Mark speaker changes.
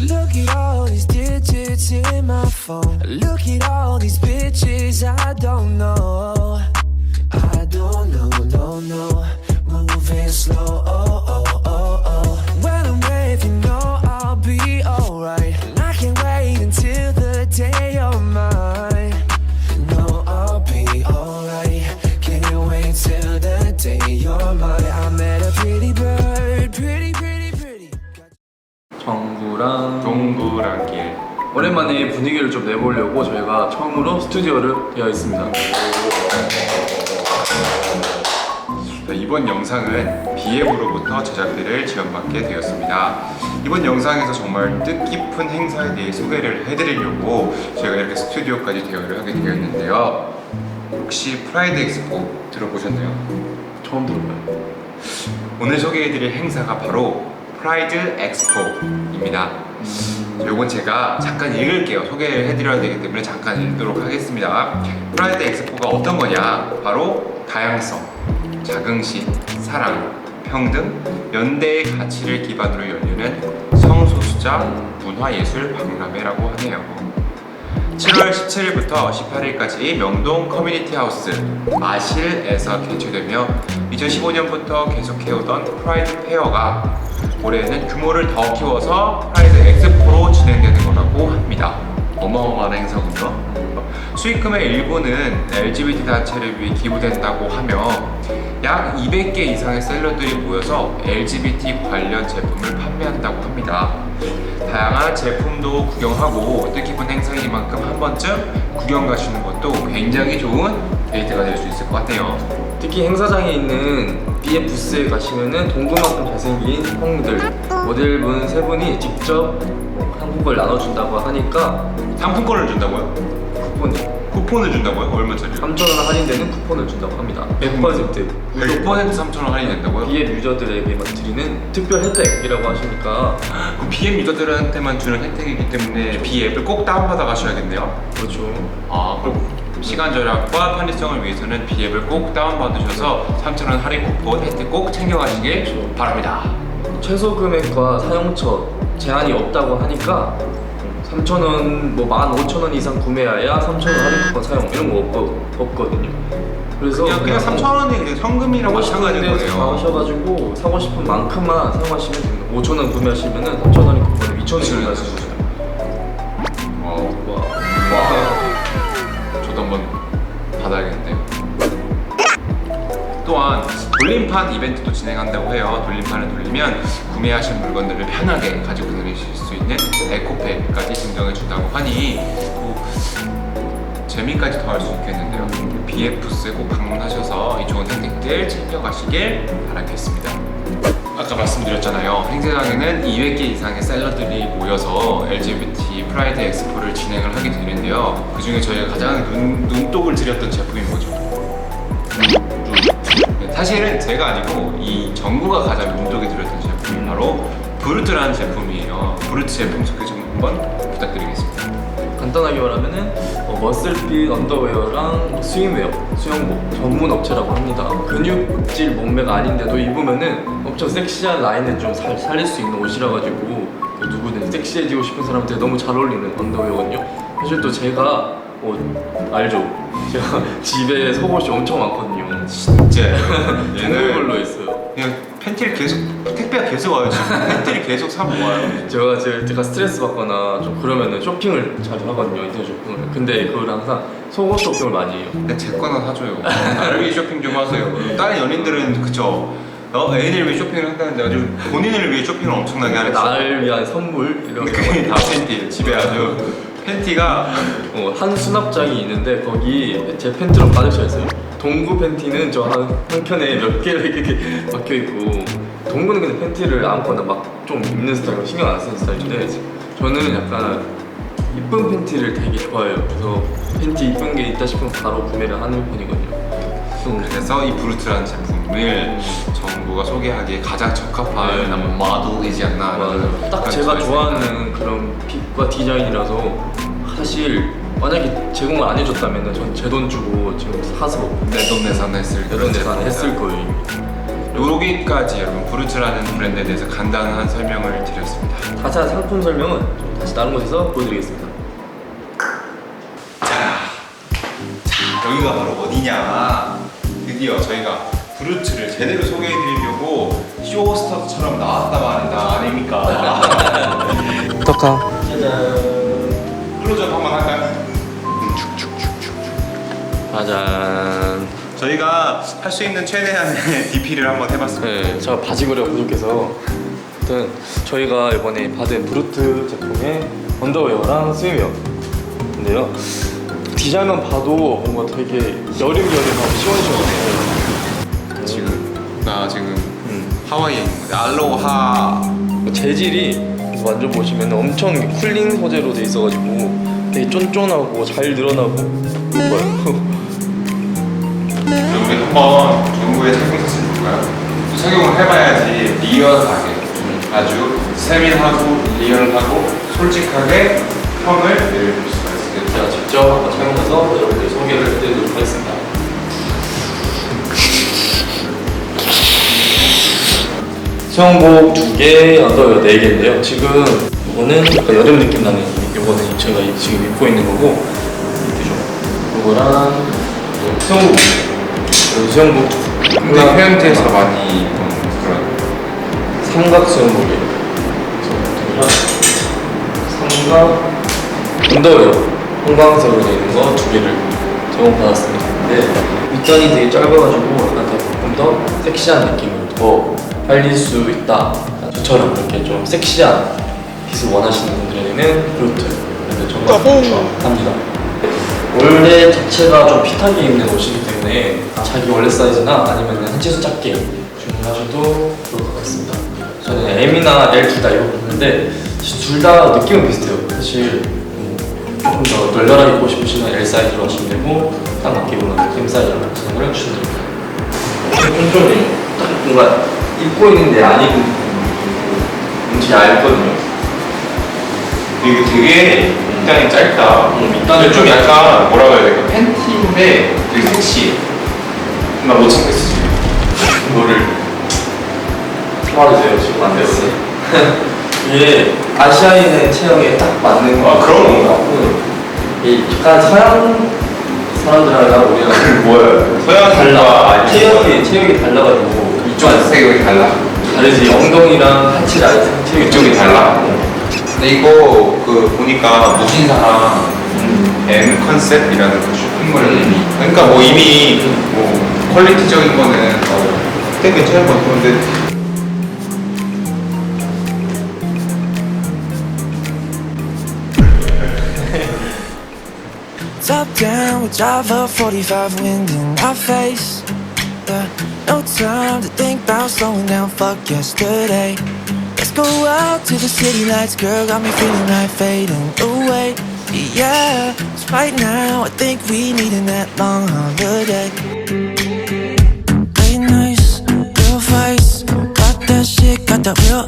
Speaker 1: Look at all these digits in my phone. Look at all these bitches I don't know. I don't know, no, no. Moving slow,
Speaker 2: 좀 내보려고 저희가 처음으로 스튜디오를 되어 있습니다.
Speaker 3: 자, 이번 영상은 비앱으로부터 제작비를 지원받게 되었습니다. 이번 영상에서 정말 뜻깊은 행사에 대해 소개를 해드리려고 저희가 이렇게 스튜디오까지 대여를 하게 되었는데요. 혹시 프라이드 엑스포 들어보셨나요?
Speaker 2: 처음 들어봐요.
Speaker 3: 오늘 소개해드릴 행사가 바로 프라이드 엑스포입니다. 요건 제가 잠깐 읽을게요. 소개를 해드려야 되기 때문에 잠깐 읽도록 하겠습니다. 프라이드 엑스포가 어떤 거냐? 바로 다양성, 자긍심, 사랑, 평등, 연대의 가치를 기반으로 열리는 성소수자 문화예술 박람회라고 하네요. 7월 17일부터 18일까지 명동 커뮤니티 하우스 마실에서 개최되며 2015년부터 계속해오던 프라이드 페어가 올해는 규모를 더 키워서 프라이드 엑스포로 진행되는 거라고 합니다. 어마어마한 행사군요. 수익금의 일부는 LGBT 단체를 위해 기부된다고 하며 약 200개 이상의 셀러들이 모여서 LGBT 관련 제품을 판매한다고 합니다. 다양한 제품도 구경하고 뜻깊은 행사이니만큼 한 번쯤 구경 가시는 것도 굉장히 좋은 데이트가 될 수 있을 것 같아요.
Speaker 2: 특히 행사장에 있는 B의 부스에 가시면은 동그만큼 잘생긴 형들 모델분 세 분이 직접 한국을 나눠준다고 하니까
Speaker 3: 상품권을 준다고요?
Speaker 2: 쿠폰이
Speaker 3: 쿠폰을 준다고요? 얼마짜리?
Speaker 2: 3,000원 할인되는 쿠폰을 준다고 합니다. 100%
Speaker 3: 100% 3,000원 할인이 된다고요?
Speaker 2: B의 유저들에게만 드리는 특별 혜택이라고 하시니까
Speaker 3: 그 BM 유저들한테만 주는 혜택이기 때문에 B 앱을 꼭 다운받아 가셔야겠네요.
Speaker 2: 그렇죠.
Speaker 3: 아, 그럼 시간 절약과 편의성을 위해서는 B 앱을 꼭 다운받으셔서 3,000원 할인 쿠폰 혜택 꼭 챙겨가시길 바랍니다.
Speaker 2: 최소 금액과 사용처 제한이 없다고 하니까 3,000원, 뭐 15,000원 이상 구매해야 3,000원 할인 쿠폰 사용 이런 거 없거, 없거든요. 그래서
Speaker 3: 그냥 그냥 3,000원이 그냥 현금이라고 마찬가지인 거네요.
Speaker 2: 사오셔가지고 사고 싶은 만큼만 사용하시면 됩니다. 5,000원 구매하시면은 3,000원 할인 쿠폰을 2,000원 구매하실 수 있어요.
Speaker 3: 한번 받아야겠는데요. 또한 돌림판 이벤트도 진행한다고 해요. 돌림판을 돌리면 구매하신 물건들을 편하게 가지고 다니실 수 있는 에코백까지 증정해 준다고 하니 또 재미까지 더할 수 있겠는데요. BF스 꼭 방문하셔서 이 좋은 혜택들 챙겨가시길 바라겠습니다. 아까 말씀드렸잖아요. 행사장에는 200개 이상의 셀러들이 모여서 LGBT 프라이드 엑스포를 진행을 하게 되는데요. 그 중에 저희가 가장 눈, 눈독을 들였던 제품이 뭐죠? 네, 사실은 제가 아니고 이 정부가 가장 눈독이 들였던 제품이 바로 브루트라는 제품이에요. 브루트 제품 소개 좀 한번 부탁드리겠습니다.
Speaker 2: 간단하게 말하면은 어, 머슬핏 언더웨어랑 뭐 스윙웨어, 수영복 전문 업체라고 합니다. 근육질 몸매가 아닌데도 입으면은 엄청 섹시한 라인을 좀 살, 살릴 수 있는 옷이라 가지고 뭐 누구든 섹시해지고 싶은 사람한테 너무 잘 어울리는 언더웨어거든요. 사실 또 제가 어, 알죠? 제가 집에 속옷이 엄청 많거든요.
Speaker 3: 진짜
Speaker 2: 종류별로 있어요.
Speaker 3: 그냥 팬티를 계속 택배가 계속 와요 지금 팬티를 계속 사 모아요.
Speaker 2: 제가 제가 제가 스트레스 받거나 좀 그러면은 쇼핑을 자주 하거든요 인터넷 쇼핑을. 근데 그걸 항상 속옷 쇼핑을 많이 해요.
Speaker 3: 근데 제 거나 사줘요. 나를 위해 쇼핑 좀 하세요. 다른 연인들은 그쵸. 어, 애인을 위해 쇼핑을 한다는데 아주 본인을 위해 쇼핑을 엄청나게 하는
Speaker 2: 나를 위한 선물 이런 거.
Speaker 3: 그게 다 팬티. 집에 아주 팬티가
Speaker 2: 어, 한 수납장이 있는데 거기 제 팬티로 가득 차 있어요. 동구 팬티는 저한한 켠에 몇 개가 이렇게 박혀 있고 동구는 근데 팬티를 아무거나 막 좀 입는 스타일, 신경 안 쓰는 스타일인데 저는 약간 이쁜 팬티를 되게 좋아해요. 그래서 팬티 이쁜 게 있다 싶으면 바로 구매를 하는 편이거든요. 음,
Speaker 3: 그래서 이 브루트라는 제품 을 정부가 소개하기에 가장 적합한
Speaker 2: 네.
Speaker 3: 마도이지 않나.
Speaker 2: 딱 제가 좋아하는 그런 핏과 디자인이라서 사실 만약에 제공을 안 해줬다면 전제 돈 주고 지금 사서
Speaker 3: 내돈 내산 했을
Speaker 2: 내돈 내산 했을 거예요.
Speaker 3: 여기까지 여러분 브루츠라는 브랜드에 대해서 간단한 설명을 드렸습니다.
Speaker 2: 가자 상품 설명은 좀 다시 다른 곳에서 보여드리겠습니다.
Speaker 3: 여기가 바로 어디냐? 드디어 저희가 브루츠를 제대로 소개해드리려고 쇼스터처럼 나왔다고 하는 거 아닙니까?
Speaker 2: 부탁하. 짜잔.
Speaker 3: 클로즈업 한번 할까요?
Speaker 2: 짜잔.
Speaker 3: 저희가 할 수 있는 최대한의 DP를 한번 해봤습니다.
Speaker 2: 네, 제가 바지거리가 부족해서 아무튼 저희가 이번에 받은 브루트 제품의 언더웨어랑 스위웨어인데요. 디자인만 봐도 뭔가 되게 여름여름하고 시원시원해요.
Speaker 3: 지금 나 지금
Speaker 2: 음.
Speaker 3: 하와이에 있는 건데 알로하
Speaker 2: 재질이 만져 보시면 엄청 쿨링 소재로 돼 있어가지고 되게 쫀쫀하고 잘 늘어나고 예뻐요.
Speaker 3: 우리 한번 정부의 착용 사진 볼까요? 착용을 해봐야지 리얼하게 아주 세밀하고 리얼하고 솔직하게 평을 내릴 수가 있습니다.
Speaker 2: 제가 직접 한번 착용해서 여러분들 소개를 해드리도록 하겠습니다. 수영복 두 개, 언더웨어 네 개인데요. 지금 이거는 약간 여름 느낌 나는 이거는 제가 지금 입고 있는 거고 이죠. 이거랑 또 수영복 수영복
Speaker 3: 근데 해운대에서 많이 보는 그런
Speaker 2: 삼각 수영복이에요. 그래서 삼각 언더웨어 형광색으로 되어 있는 거 두 개를 제공받았습니다. 근데 밑단이 되게 짧아가지고 약간 더 조금 더 섹시한 느낌을 더 살릴 수 있다. 저처럼 이렇게 좀 섹시한 핏을 원하시는 분들에게는 브루트 그래서 정말 추천합니다. 원래 자체가 좀 핏하게 입는 옷이기 때문에 자기 원래 사이즈나 아니면 한 치수 작게 주문하셔도 좋을 것 같습니다. 저는 M이나 L 둘 다 입어봤는데 둘 다 느낌은 비슷해요. 사실 음, 조금 더 널널하게 입고 싶으시면 L 사이즈로 하시면 되고 딱 맞게 입으면 M 사이즈로 진행을 해주시면 됩니다. 딱 뭔가 입고 있는데 안 입은 뭔지 알거든요.
Speaker 3: 이게 되게 밑단이 짧다.
Speaker 2: 음, 밑단이
Speaker 3: 좀 약간 뭐라고 해야 될까? 팬티인데 되게 섹시해. 나못 참겠어 지금. 이거를
Speaker 2: 말해줘요 지금 안 됐어요. 이게 아시아인의 체형에 딱 맞는 거.
Speaker 3: 아, 그런 건가?
Speaker 2: 이 약간 서양 사람들이랑 우리랑
Speaker 3: 뭐야? 서양
Speaker 2: 달라.
Speaker 3: 아니
Speaker 2: 체형이 체형이 달라가지고
Speaker 3: 이쪽 색이 달라.
Speaker 2: 다르지 엉덩이랑 하체 라인 체형이
Speaker 3: 이쪽이 달라?
Speaker 2: 어.
Speaker 3: 근데 이거 그 보니까 무신사랑 M 컨셉이라는 그 쇼핑몰이 그러니까 뭐 이미 뭐 퀄리티적인 거는 어, 꽤 괜찮은 것 같은데
Speaker 1: Top down, we drive a 45 wind in our face. No time to think about slowing down, fuck yesterday. Let's go out to the city lights, girl, got me feeling like fading away. Yeah, 'cause right now I think we needin' that long holiday. Late nights, real fights, got that shit, got that real